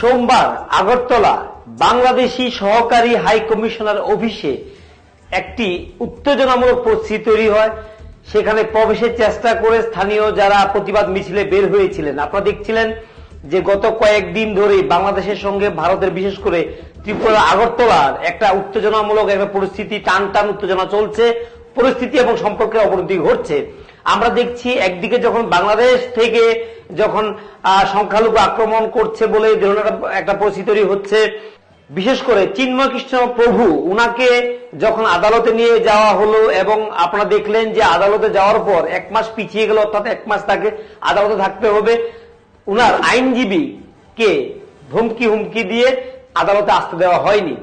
সোমবার আগরতলা বাংলাদেশি সহকারী high commissioner অফিসে একটি উত্তেজনামূলক পরিস্থিতি তৈরি হয়। সেখানে প্রবেশের চেষ্টা করে স্থানীয় যারা প্রতিবাদ মিছিলে বের হয়েছিলেন, আপনারা দেখছিলেন যে গত কয়েকদিন ধরে বাংলাদেশের সঙ্গে ভারতের বিশেষ করে ত্রিপুরা আগরতলার একটা উত্তেজনামূলক একটা পরিস্থিতি, টান টান উত্তেজনা চলছে। পরিস্থিতি এবং সম্পর্কের অবনতি ঘটছে। আমরা দেখছি একদিকে যখন বাংলাদেশ থেকে যখন সংখ্যালঘু আক্রমণ করছে বলে একটা- পরিস্থিতি তৈরি হচ্ছে, বিশেষ করে চিন্ময় কৃষ্ণ প্রভু, উনাকে যখন আদালতে নিয়ে যাওয়া হলো এবং আপনারা দেখলেন যে আদালতে যাওয়ার পর এক মাস পিছিয়ে গেল, অর্থাৎ এক মাস তাকে আদালতে থাকতে হবে, উনার আইনজীবী কে ধমকি হুমকি দিয়ে আদালতে আসতে দেওয়া হয়নি।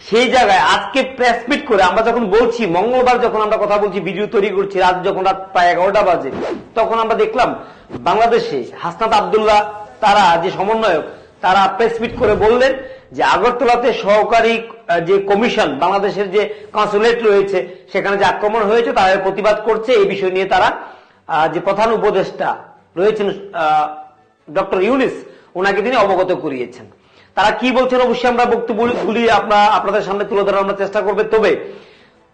সেই জায়গায় আজকে প্রেস মিট করে আমরা যখন বলছি, মঙ্গলবার যখন আমরা কথা বলছি ভিডিও তৈরি করছি, রাত যখন রাত প্রায় এগারোটা বাজে, তখন আমরা দেখলাম বাংলাদেশে হাসনাত আবদুল্লাহ, তারা যে সমন্বয়ক, তারা প্রেস মিট করে বললেন যে আগরতলাতে সহকারী যে কমিশন বাংলাদেশের যে কনসুলেট রয়েছে, সেখানে যে আক্রমণ হয়েছে, তাদের প্রতিবাদ করছে। এই বিষয় নিয়ে তারা যে প্রধান উপদেষ্টা রয়েছেন ডক্টর ইউনিস, ওনাকে তিনি অবগত করিয়েছেন। তারা কি বলছেন অবশ্যই আমরা বক্তব্যগুলি আমরা আপনাদের সামনে তুলে ধরার আমরা চেষ্টা করবে। তবে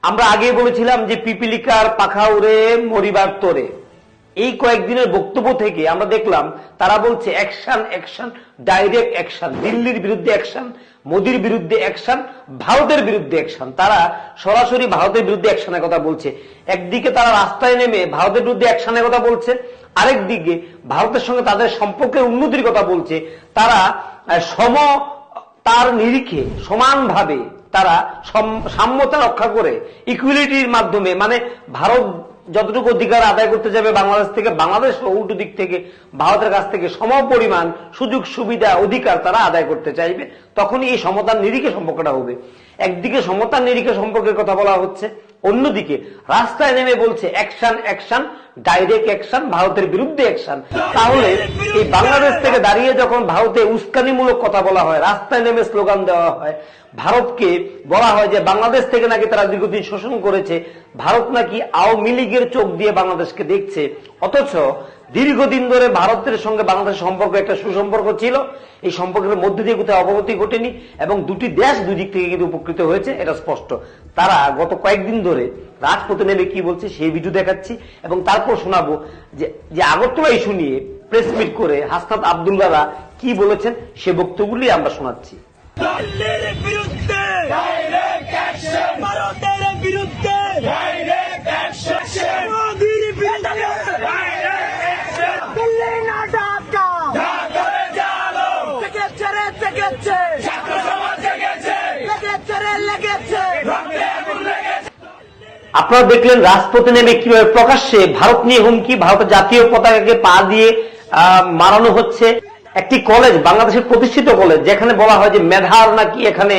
আমরা আগে বলেছিলাম যে পিপিলিকার পাখা উড়ে মরিবার তোরে। এই কয়েকদিনের বক্তব্য থেকে আমরা দেখলাম তারা বলছে অ্যাকশন অ্যাকশন ডাইরেক্ট অ্যাকশন দিল্লির বিরুদ্ধে অ্যাকশন মোদির বিরুদ্ধে অ্যাকশন ভারতের বিরুদ্ধে অ্যাকশন তারা সরাসরি ভারতের বিরুদ্ধে অ্যাকশনের কথা বলছে। একদিকে তারা রাস্তায় নেমে ভারতের বিরুদ্ধে অ্যাকশনের কথা বলছে আরেক দিকে ভারতের সঙ্গে তাদের সম্পর্কের উন্নতির কথা বলছে। তারা সম তার নিরিখে সমানভাবে তারা সম- সাম্যতা রক্ষা করে ইকুইলিটির মাধ্যমে মানে ভারত যতটুকু অধিকার আদায় করতে যাবে বাংলাদেশ থেকে, বাংলাদেশ উল্টো দিক থেকে, ভারতের কাছ থেকে সম পরিমাণ সুযোগ, সুবিধা, অধিকার তারা আদায় করতে চাইবে, তখনই এই সমতার নিরিখে সম্পর্কটা হবে। একদিকে সমতার নিরিখে সম্পর্কের কথা বলা হচ্ছে অন্যদিকে রাস্তায় নেমে বলছে অ্যাকশন অ্যাকশন ডাইরেক্ট অ্যাকশন ভারতের বিরুদ্ধে অ্যাকশন তাহলে এই বাংলাদেশ থেকে দাঁড়িয়ে যখন ভারতে উস্কানিমূলক কথা বলা হয়, রাস্তায় নেমে স্লোগান দেওয়া হয়, ভারতকে বলা হয় যে বাংলাদেশ থেকে নাকি তারা দীর্ঘদিন শোষণ করেছে, ভারত নাকি আওয়ামী লীগের চোখ দিয়ে বাংলাদেশকে দেখছে। অথচ দীর্ঘদিন ধরে ভারতের সঙ্গে বাংলাদেশের সম্পর্ক একটা সুসম্পর্ক ছিল। এই সম্পর্কের মধ্যে দিয়ে কোথাও অবগতি ঘটেনি এবং দুটি দেশ দুই দিক থেকে কিন্তু উপকৃত হয়েছে, এটা স্পষ্ট। তারা গত কয়েকদিন ধরে রাজপথে নেমে কি বলছে সেই ভিডিও দেখাচ্ছি এবং তারপর শোনাবো যে যে আগরতলা ইস্যু নিয়ে প্রেস মিট করে হাসনাত আবদুল্লারা কি বলেছেন সে বক্তব্যগুলি আমরা শোনাচ্ছি। বিরুদ্ধে আপনারা দেখলেন রাজপথে নেমে কীভাবে প্রকাশ্যে ভারত নিয়ে হুমকি ভারতের জাতীয় পতাকাকে পা দিয়ে মারানো হচ্ছে। একটি কলেজ, বাংলাদেশের প্রতিষ্ঠিত কলেজ, যেখানে বলা হয় যে মেধার নাকি এখানে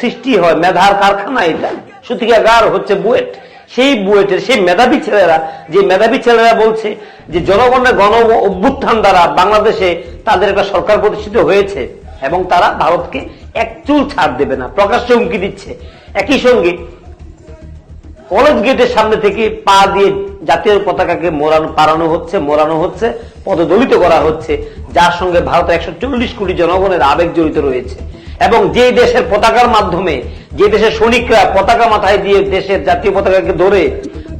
সৃষ্টি হয়। মেধার কারখানা এটা। সুতিকাগার হচ্ছে বুয়েট। সেই বুয়েটের সেই মেধাবী ছেলেরা, যে মেধাবী ছেলেরা বলছে যে জনগণের গণ অভ্যুত্থান দ্বারা বাংলাদেশে তাদের একটা সরকার প্রতিষ্ঠিত হয়েছে এবং তারা ভারতকে এক চুল ছাড় দেবে না, প্রকাশ্যে হুমকি দিচ্ছে। একই সঙ্গে কলেজ গেটের সামনে থেকে পা দিয়ে জাতীয় পতাকাকে মোড়ানো পারানো হচ্ছে, মোড়ানো হচ্ছে, পদদলিত করা হচ্ছে, যার সঙ্গে ভারতের একশো চল্লিশ কোটি জনগণের আবেগ জড়িত রয়েছে। এবং যে দেশের পতাকার মাধ্যমে, যে দেশের সৈনিকরা পতাকা মাথায় দিয়ে দেশের জাতীয় পতাকাকে ধরে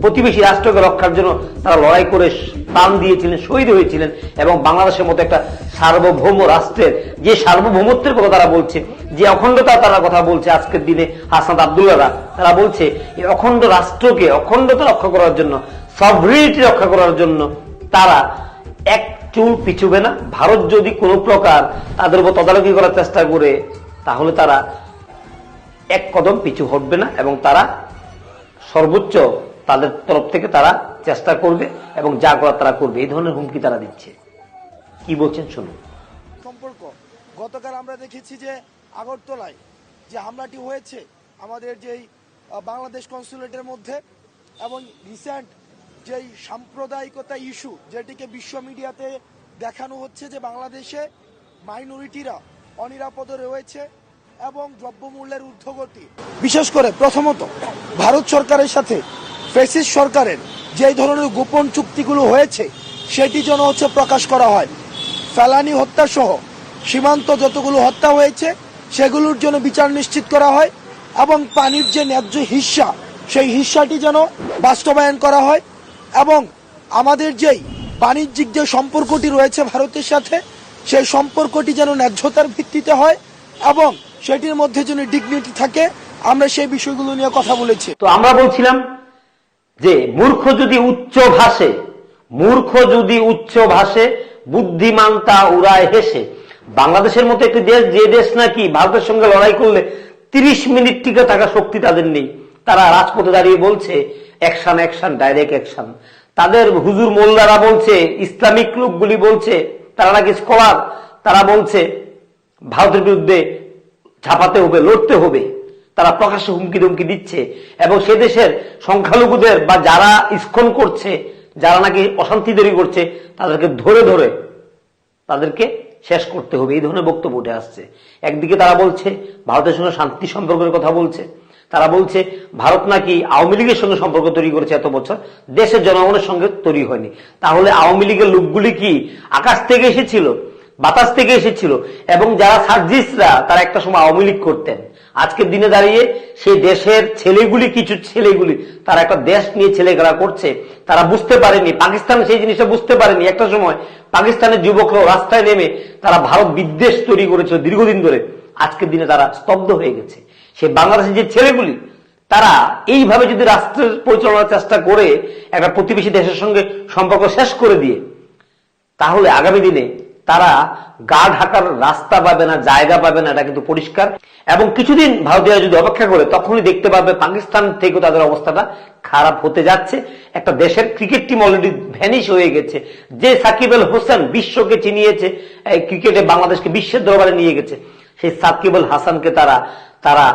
প্রতিবেশী রাষ্ট্রকে রক্ষার জন্য তারা লড়াই করে প্রাণ দিয়েছিলেন, শহীদ হয়েছিলেন এবং বাংলাদেশের মতো একটা সার্বভৌম রাষ্ট্রের যে সার্বভৌমত্বের কথা তারা বলছে, যে অখণ্ডতা তারা কথা বলছে আজকের দিনে হাসনাত আবদুল্লারা তারা বলছে, এই অখণ্ড রাষ্ট্রকে অখণ্ডতা রক্ষা করার জন্য সভরিটি রক্ষা করার জন্য তারা এক চুল পিছুবে না। ভারত যদি কোনো প্রকার তাদের উপর তদারকি করার চেষ্টা করে, তাহলে তারা এক কদম পিছু হটবে না এবং তারা সর্বোচ্চ তাদের তরফ থেকে তারা চেষ্টা করবে এবং যা করার তারা করবে। এই ধরনের হুমকি তারা দিচ্ছে। কি বলছেন শুনুন। সম্পর্ক। গতকাল আমরা দেখেছি যে আগরতলায় যে হামলাটি হয়েছে, আমাদের যেই বাংলাদেশ কনসুলেটের মধ্যে এবং রিসেন্ট যেই সাম্প্রদায়িকতা ইস্যু যেটিকে বিশ্ব মিডিয়াতে দেখানো হচ্ছে যে বাংলাদেশে মাইনরিটিরা অনিরাপদে রয়েছে এবং দ্রব্যমূল্যের ঊর্ধ্বগতি। বিশেষ করে প্রথমত, ভারত সরকারের সাথে ফেসিস সরকারের যেই ধরনের গোপন চুক্তিগুলো হয়েছে, সেটি যেন হচ্ছে প্রকাশ করা হয়। ফেলানি হত্যা সহ সীমান্ত যতগুলো হত্যা হয়েছে, সেগুলোর জন্য বিচার নিশ্চিত করা হয় এবং পানির যে ন্যায্য হিস্সা সেই হিস্সাটি যেন বাস্তবায়ন করা হয় এবং আমাদের যেই বাণিজ্যিক যে সম্পর্কটি রয়েছে ভারতের সাথে, সেই সম্পর্কটি যেন ন্যায্যতার ভিত্তিতে হয় এবং সেটির মধ্যে যেন ডিগনিটি থাকে, আমরা সেই বিষয়গুলো নিয়ে কথা বলেছি। তো আমরা বলছিলাম যে মূর্খ যদি উচ্চ ভাষে মূর্খ যদি উচ্চ ভাষে বুদ্ধিমান তা উড়ায় হেসে। বাংলাদেশের মতো একটি দেশ, যে দেশ নাকি ভারতের সঙ্গে লড়াই করলে তিরিশ মিনিট টিকে থাকা শক্তি তাদের নেই। তারা রাজপথে দাঁড়িয়ে বলছে, অ্যাকশন অ্যাকশন, ডাইরেক্ট অ্যাকশন। তাদের হুজুর মোল্লারা বলছে, ইসলামিক লোকগুলি বলছে, তারা নাকি স্কলার। তারা বলছে, ভারতের বিরুদ্ধে ছাপাতে হবে, লড়তে হবে। তারা প্রকাশ্যে হুমকি ধুমকি দিচ্ছে। এবং সে দেশের সংখ্যালঘুদের বা যারা ইস্কন করছে, যারা নাকি অশান্তি তৈরি করছে, তাদেরকে ধরে ধরে তাদেরকে শেষ করতে হবে। এই ধরনের বক্তব্য উঠে আসছে। একদিকে তারা বলছে, ভারতের সঙ্গে শান্তি সম্পর্কের কথা বলছে। তারা বলছে, ভারত নাকি আওয়ামী লীগের সঙ্গে সম্পর্ক তৈরি করেছে এত বছর। দেশের জনগণের সঙ্গে তৈরি হয়নি। তাহলে আওয়ামী লীগের লোকগুলি কি আকাশ থেকে এসেছিল? বাতাস থেকে এসেছিল এবং যারা সার্জিসরা, তারা একটা সময় আওয়ামী লীগ করতেন। আজকের দিনে দাঁড়িয়ে সেই দেশের ছেলেগুলি, কিছু ছেলেগুলি, তারা একটা দেশ নিয়ে ছেলেখেলা করছে, তারা বুঝতে পারেনি, পাকিস্তান সেই জিনিসটা বুঝতে পারেনি। একটা সময় পাকিস্তানের যুবকরা রাস্তায় নেমে তারা ভারত বিদ্বেষ তৈরি করেছিল দীর্ঘদিন ধরে। আজকের দিনে তারা স্তব্ধ হয়ে গেছে। সে বাংলাদেশের যে ছেলেগুলি, তারা এইভাবে যদি রাষ্ট্রের পরিচালনার চেষ্টা করে একটা প্রতিবেশী দেশের সঙ্গে সম্পর্ক শেষ করে দিয়ে, তাহলে আগামী দিনে তারা গা ঢাকার রাস্তা পাবে না, জায়গা পাবে না, এটা কিন্তু পরিষ্কার। এবং কিছুদিন ভারতীয়রা যদি অপেক্ষা করে, তখনই দেখতে পাবে পাকিস্তান থেকেও তাদের অবস্থাটা খারাপ হতে যাচ্ছে। একটা দেশের ক্রিকেট টিম অলরেডি ভ্যানিশ হয়ে গেছে। যে সাকিব আল হোসেন বিশ্বকে চিনিয়েছে ক্রিকেটে বাংলাদেশকে বিশ্বের দরবারে নিয়ে গেছে, সেই সাকিব আল হাসানকে তারা তারা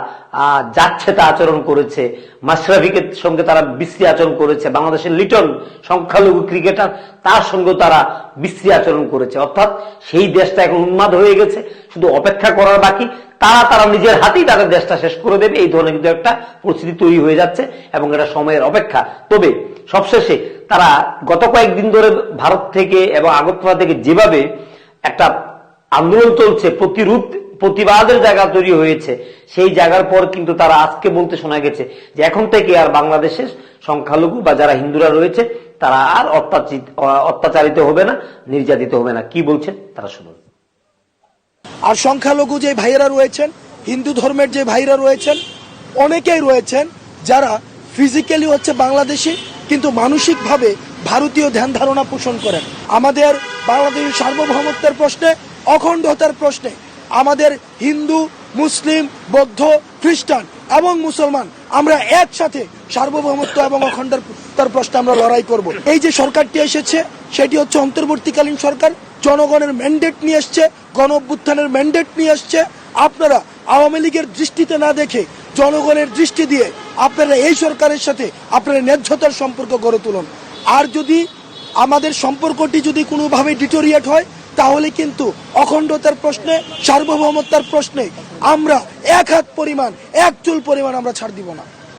যাচ্ছে তা আচরণ করেছে। মাশরাফিকের সঙ্গে তারা বিশ্রী আচরণ করেছে। বাংলাদেশের লিটন সংখ্যালঘু ক্রিকেটার, তার সঙ্গে তারা বিশ্রী আচরণ করেছে। অর্থাৎ সেই দেশটা এখন উন্মাদ হয়ে গেছে, শুধু অপেক্ষা করার বাকি। তারা তারা নিজের হাতেই তাদের দেশটা শেষ করে দেবে। এই ধরনের কিন্তু একটা পরিস্থিতি তৈরি হয়ে যাচ্ছে এবং এটা সময়ের অপেক্ষা। তবে সবশেষে তারা গত কয়েকদিন ধরে ভারত থেকে এবং আগরতলা থেকে যেভাবে একটা আন্দোলন চলছে, প্রতিরোধ প্রতিবাদের জায়গা তৈরি হয়েছে। সেই জায়গার পর কিন্তু তারা আজকে বলতে শোনা গেছে যে এখন থেকে আর বাংলাদেশের সংখ্যালঘু বা যারা হিন্দুরা রয়েছে, তারা আর অত্যাচিত, অত্যাচারিত হবে না, নির্যাতিত হবে না। কি বলছেন? তারা শুনুন। আর সংখ্যালঘু যে ভাইয়েরা রয়েছেন, হিন্দু ধর্মের যে ভাইরা রয়েছেন, অনেকেই রয়েছেন যারা ফিজিক্যালি হচ্ছে বাংলাদেশি, কিন্তু মানসিকভাবে ভারতীয় ধ্যান ধারণা পোষণ করেন। আমাদের বাংলাদেশের সার্বভৌমত্বের প্রশ্নে, অখণ্ডতার প্রশ্নে আমাদের হিন্দু, মুসলিম, বৌদ্ধ, খ্রিস্টান এবং মুসলমান আমরা একসাথে সার্বভৌমত্ব এবং অখণ্ডতার প্রশ্নে আমরা লড়াই করব। এই যে সরকারটি এসেছে, সেটি হচ্ছে অন্তর্বর্তীকালীন সরকার, জনগণের ম্যান্ডেট নিয়ে এসছে গণ অভ্যুত্থানের ম্যান্ডেট নিয়ে এসছে। আপনারা আওয়ামী লীগের দৃষ্টিতে না দেখে জনগণের দৃষ্টি দিয়ে আপনারা এই সরকারের সাথে আপনারা ন্যায্যতার সম্পর্ক গড়ে তুলুন। আর যদি আমাদের সম্পর্কটি যদি কোনোভাবে ডিটোরিয়েট হয় তাহলে কিন্তু অখণ্ডতার প্রশ্নে সার্বভৌমতার প্রশ্নে আমরা এক হাত পরিমাণ, এক চুল পরিমাণ আমরা ছাড় দিব না।